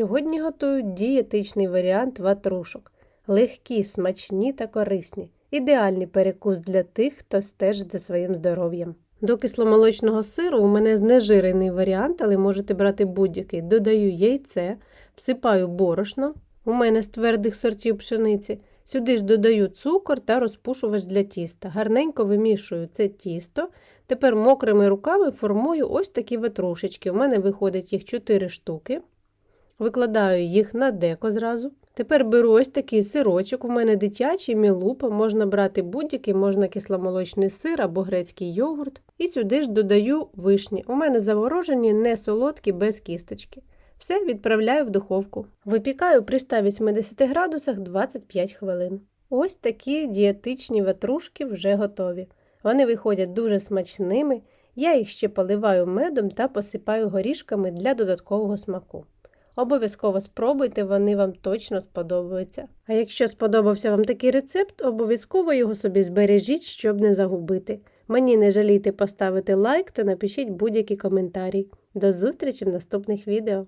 Сьогодні готую дієтичний варіант ватрушок. Легкі, смачні та корисні. Ідеальний перекус для тих, хто стежить за своїм здоров'ям. До кисломолочного сиру у мене знежирений варіант, але можете брати будь-який. Додаю яйце, всипаю борошно. У мене з твердих сортів пшениці. Сюди ж додаю цукор та розпушувач для тіста. Гарненько вимішую це тісто. Тепер мокрими руками формую ось такі ватрушечки. У мене виходить їх 4 штуки. Викладаю їх на деко зразу. Тепер беру ось такий сирочок. У мене дитячий мілупа, можна брати будь-який, можна кисломолочний сир або грецький йогурт. І сюди ж додаю вишні. У мене заморожені, не солодкі, без кісточки. Все відправляю в духовку. Випікаю при 180 градусах 25 хвилин. Ось такі дієтичні ватрушки вже готові. Вони виходять дуже смачними. Я їх ще поливаю медом та посипаю горішками для додаткового смаку. Обов'язково спробуйте, вони вам точно сподобаються. А якщо сподобався вам такий рецепт, обов'язково його собі збережіть, щоб не загубити. Мені не жалійте поставити лайк та напишіть будь-який коментарі. До зустрічі в наступних відео!